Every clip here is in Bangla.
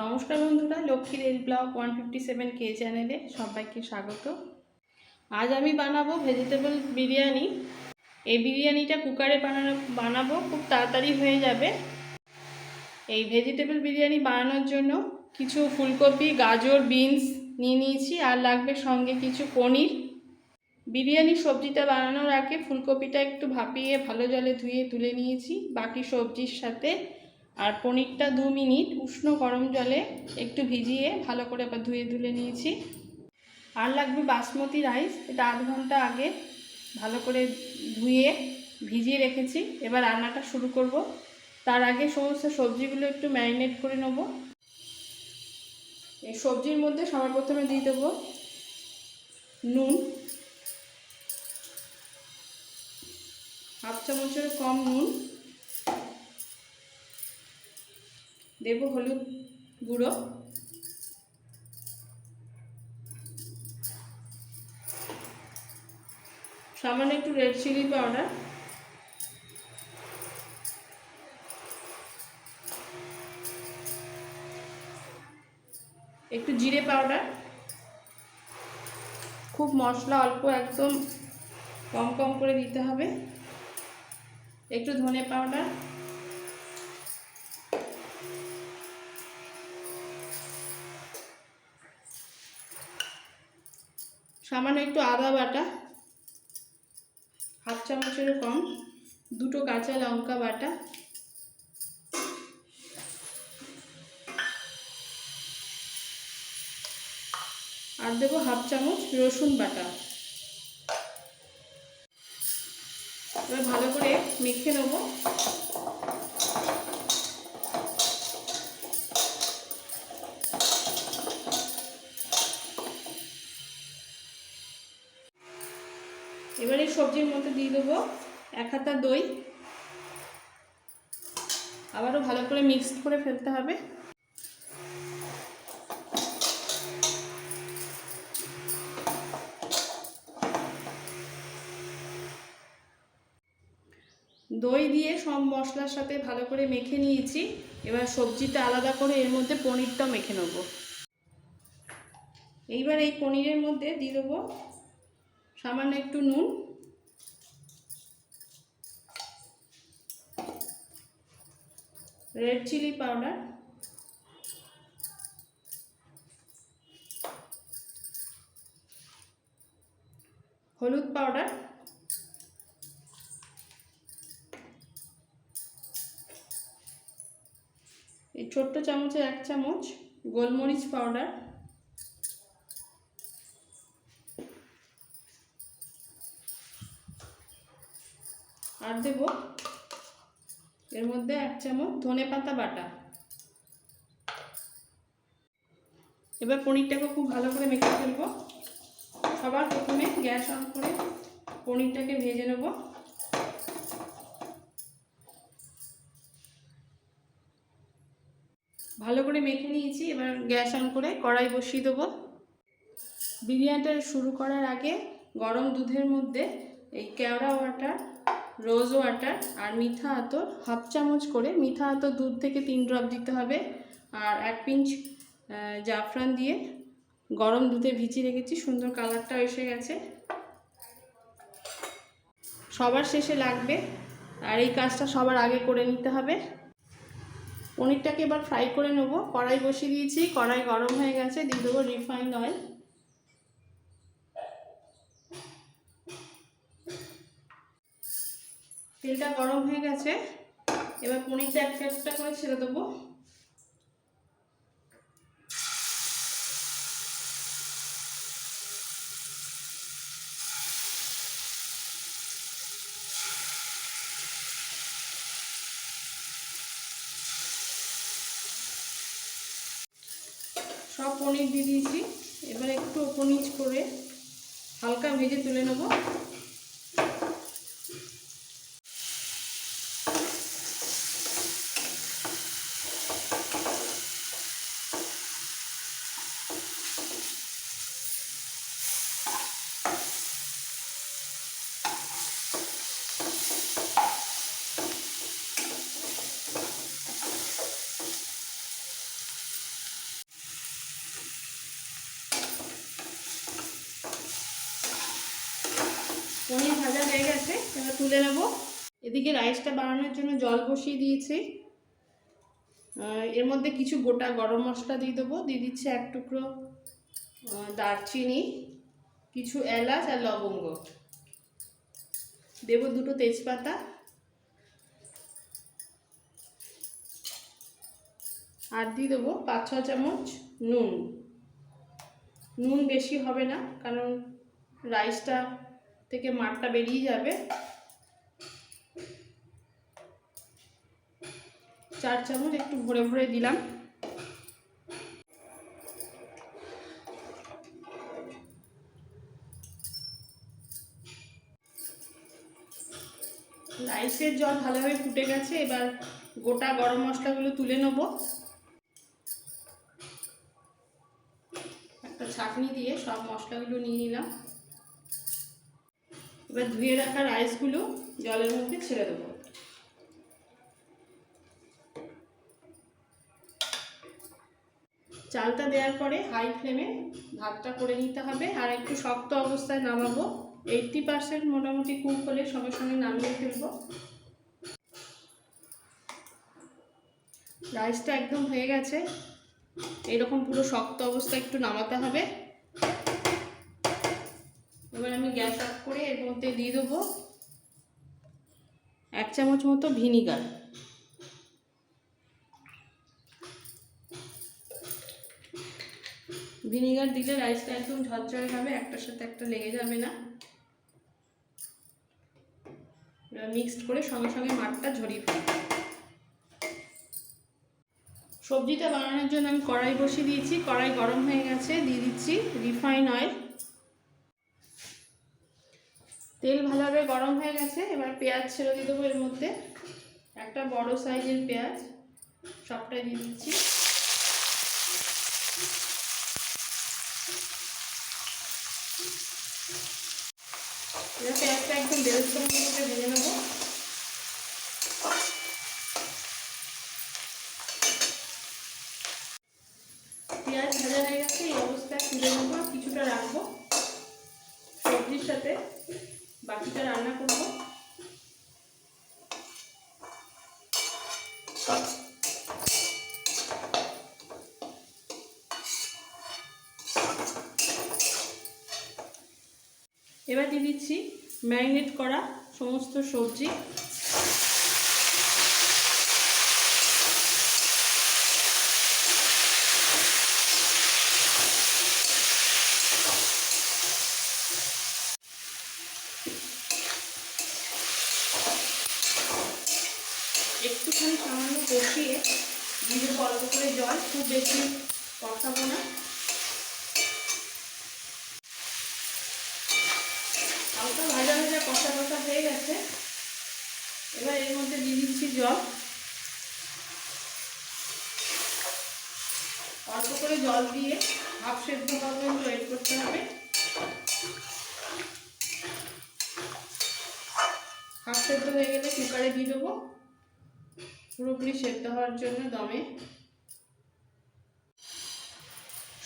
নমস্কার বন্ধুরা, লক্ষ্মীর L blog one fifty seven কে চ্যানেলে সবাইকে স্বাগত। আজ আমি বানাবো ভেজিটেবল বিরিয়ানি। এই বিরিয়ানিটা কুকারে বানানো, বানাবো, খুব তাড়াতাড়ি হয়ে যাবে। এই ভেজিটেবল বিরিয়ানি বানানোর জন্য কিছু ফুলকপি, গাজর বিনস নিয়ে নিয়েছি, আর লাগবে সঙ্গে কিছু পনির। বিরিয়ানি সবজিটা বানানোর আগে ফুলকপিটা একটু ভাপিয়ে ভালো জলে ধুয়ে তুলে নিয়েছি। বাকি সবজির সাথে আর পনিরটা দু মিনিট উষ্ণ গরম জলে একটু ভিজিয়ে ভালো করে আবার ধুয়ে ধুলে নিয়েছি। আর লাগবে বাসমতি রাইস, এটা আধ ঘণ্টা আগে ভালো করে ধুয়ে ভিজিয়ে রেখেছি। এবার রান্নাটা শুরু করব। তার আগে সমস্ত সবজিগুলো একটু ম্যারিনেট করে নেব। এই সবজির মধ্যে সবার প্রথমে দিয়ে দেবো নুন। হাফ চামচের কম নুন। দেব হলুদ গুঁড়ো। সামান্য একটু রেড চিলি পাউডার একটু জিরে পাউডার খুব মশলা অল্প একদম কম কম করে দিতে হবে। একটু ধনে পাউডার সামান্য একটু আদা বাটা, হাফ চামচের কম, দুটো কাঁচা লঙ্কা বাটা, আর দেবো হাফ চামচ রসুন বাটা। এবার ভালো করে মেখে নেব। এবার এই সবজির মধ্যে দিয়ে দেবো এক হাতা দই। আবারও ভালো করে মিক্সড করে ফেলতে হবে। দই দিয়ে সব মশলার সাথে ভালো করে মেখে নিয়েছি। এবার সবজিটা আলাদা করে এর মধ্যে পনিরটাও মেখে নেব। এইবার এই পনিরের মধ্যে দিয়ে দেবো সামান্য একটু নুন। রেড চিলি পাউডার হলুদ পাউডার এই ছোট্ট চামচে এক চামচ গোলমরিচ পাউডার এর মধ্যে এক চামচ ধনে পাতা বাটা। এবার পনিরটাকে খুব ভালো করে মেখে ফেলব। সবার প্রথমে গ্যাস অন করে পনিরটাকে ভেজে নেব। ভালো করে মেখে নিয়েছি, এবার গ্যাস অন করে কড়াই বসিয়ে দেবো। বিরিয়ানিটা শুরু করার আগে গরম দুধের মধ্যে এই কেওড়া ওয়াটার রোজ ওয়াটার আর মিঠা আতর হাফ চামচ করে। মিঠা আতর দুধ থেকে তিন ড্রপ দিতে হবে। আর এক পিঞ্চ জাফরান দিয়ে গরম দুধে ভিজিয়ে রেখেছি। সুন্দর কালারটা এসে গেছে। সবার শেষে লাগবে। আর এই কাজটা সবার আগে করে নিতে হবে। পনিরটাকে এবার ফ্রাই করে নেব। কড়াই বসিয়ে দিয়েছি। কড়াই গরম হয়ে গেছে। দিয়ে দেবো রিফাইন্ড অয়েল তেলটা গরম হয়ে গেছে। এবার পনিরটা একটা একটা করে ছেড়ে দেবো। সব পনির দিয়ে দিয়েছি। এবার একটু পনির করে হালকা ভেজে তুলে নেব। তুলে নেব। এদিকে রাইসটা বানানোর জন্য জল বসিয়ে দিয়েছি। এর মধ্যে কিছু গোটা গরম মশলা দিয়ে দেবো। দিয়ে দিচ্ছে এক টুকরো দারচিনি, কিছু এলাচ আর লবঙ্গ। দেবো দুটো তেজপাতা। আর দিয়ে দেবো পাঁচ, ছ চামচ নুন। নুন বেশি হবে না, কারণ রাইসটা থেকে মাঠটা বেরিয়ে যাবে। চার চামচ একটু ভরে ভরে দিলাম। রাইসের জল ভালোভাবে ফুটে গেছে, এবার গোটা গরম মশলাগুলো তুলে নেব। একটা ছাঁকনি দিয়ে সব মশলাগুলো নিয়ে নিলাম। এবার ধুয়ে রাখা রাইসগুলো জলের মধ্যে ছেড়ে দেবো। চালটা দেওয়ার পরে হাই ফ্লেমে ভাতটা করে নিতে হবে। আর একটু শক্ত অবস্থায় নামাবো। এইটটি পার্সেন্ট মোটামুটি কুক হলে সঙ্গে সঙ্গে নামিয়ে ফেলব। রাইসটা একদম হয়ে গেছে। এরকম পুরো শক্ত অবস্থা একটু নামাতে হবে। এবার আমি গ্যাস অফ করে এর মধ্যে দিয়ে দেবো এক চামচ মতো ভিনিগার ভিনিগার দিলে রাইসটা একদম ঝরঝরে হবে, একটার সাথে একটা লেগে যাবে না। মিক্সড করে সঙ্গে সঙ্গে মাঠটা ঝরিয়ে ফেলব সবজিটা বানানোর জন্য আমি কড়াই বসিয়ে দিয়েছি, কড়াই গরম হয়ে গেছে, দিয়ে দিচ্ছি রিফাইন অয়েল তেল ভালোভাবে গরম হয়ে গেছে, এবার পেঁয়াজ ছেড়ে দিয়ে দেবো এর মধ্যে। একটা বড় সাইজের পেঁয়াজ, সবটাই দিয়ে দিচ্ছি। এবার পেঁয়াজটা একদম বেরেস্তার মধ্যে ভেজে নেব। পেঁয়াজ ভাজা হয়ে গেছে, এই অবস্থায় তুলে নেব কিছুটা রাখব। সবজির সাথে বাকিটা রান্না করব। দিচ্ছি ম্যারিনেট করা সমস্ত সবজি একটুখানি সামান্য কষিয়ে দিয়ে দেবো অল্প করে জল খুব বেশি কষাবো না হালকা ভাজা কষা কষা হয়ে গেছে। এবার এর মধ্যে দিয়ে দিচ্ছি জল। অল্প করে জল দিয়ে হাফ সেদ্ধ হওয়া পর্যন্ত ওয়েট করতে হবে। হাফ সেদ্ধ হয়ে গেলে কুকারে দিয়ে দেবো। পুরোপুরি সেদ্ধ হওয়ার জন্য দমে।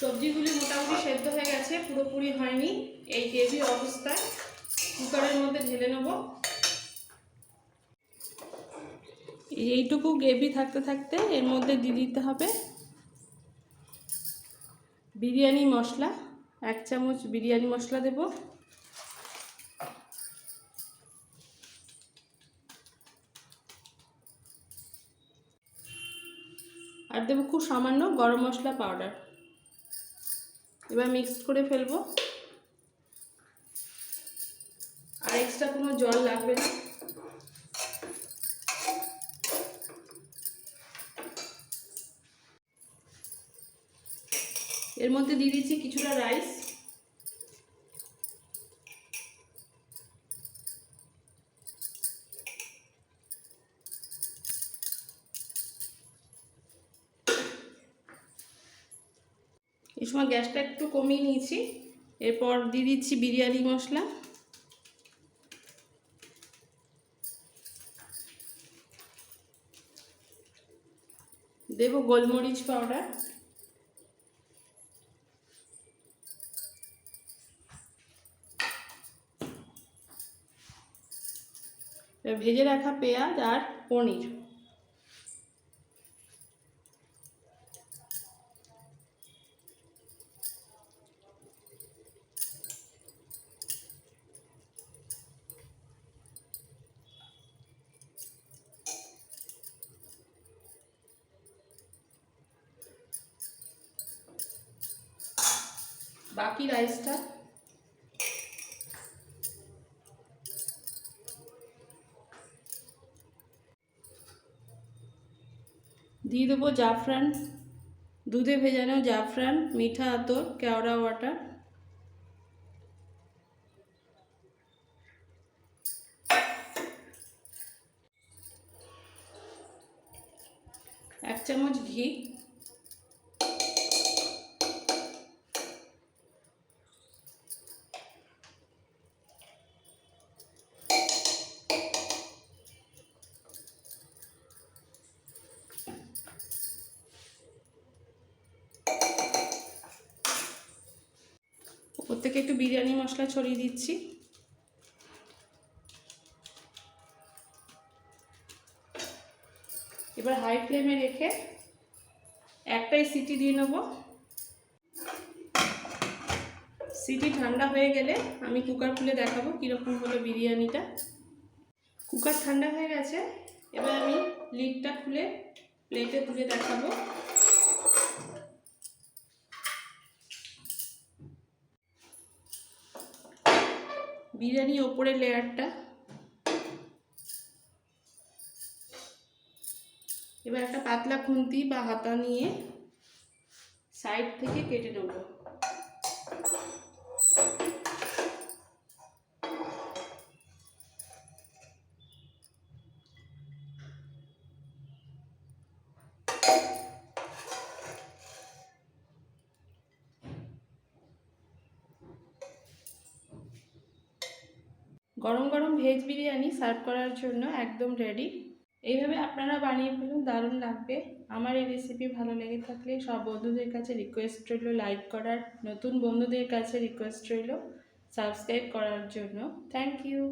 সবজিগুলি মোটামুটি সেদ্ধ হয়ে গেছে, পুরোপুরি হয়নি। এই গ্রেভি অবস্থায়। কুকারের মধ্যে ঢেলে নেব। এইটুকু গ্রেভি থাকতে থাকতে এর মধ্যে দিয়ে দিতে হবে বিরিয়ানি মশলা। এক চামচ বিরিয়ানি মশলা দেব। আর দেবো খুব সামান্য গরম মশলা পাউডার। এবার মিক্সড করে ফেলব। জল লাগবে না। এর মধ্যে দিয়ে দিচ্ছি কিছুটা রাইস। এই সময় গ্যাসটা একটু কমিয়ে নিয়েছি। এরপর দিয়ে দিচ্ছি বিরিয়ানি মশলা। দেব গোলমরিচ পাউডার। ভেজে রাখা পেঁয়াজ আর পনির। বাকি রাইসটা দিয়ে দেবো জাফরান। দুধে ভেজানো জাফরান, মিঠা আতর, কেওড়া ওয়াটার। এক চামচ ঘি। থেকে একটু বিরিয়ানি মশলা ছড়িয়ে দিচ্ছি। এবার হাই ফ্লেমে রেখে একটাই সিটি দিয়ে নেব। সিটি ঠান্ডা হয়ে গেলে আমি কুকার খুলে দেখাবো কীরকম হলো বিরিয়ানিটা। কুকার ঠান্ডা হয়ে গেছে, এবার আমি লিডটা খুলে প্লেটে তুলে দেখাবো। বিরিয়ানি ওপরের লেয়ারটা। এবার একটা পাতলা খুন্তি বা হাতা নিয়ে সাইড থেকে কেটে নেব। গরম গরম ভেজ বিরিয়ানি সার্ভ করার জন্য একদম রেডি এইভাবে আপনারা বানিয়ে ফেলুন, দারুণ লাগবে। আমার এই রেসিপি ভালো লেগে থাকলে সব বন্ধুদের কাছে রিকোয়েস্ট রইল লাইক করার, নতুন বন্ধুদের কাছে রিকোয়েস্ট রইল সাবস্ক্রাইব করার জন্য। Thank you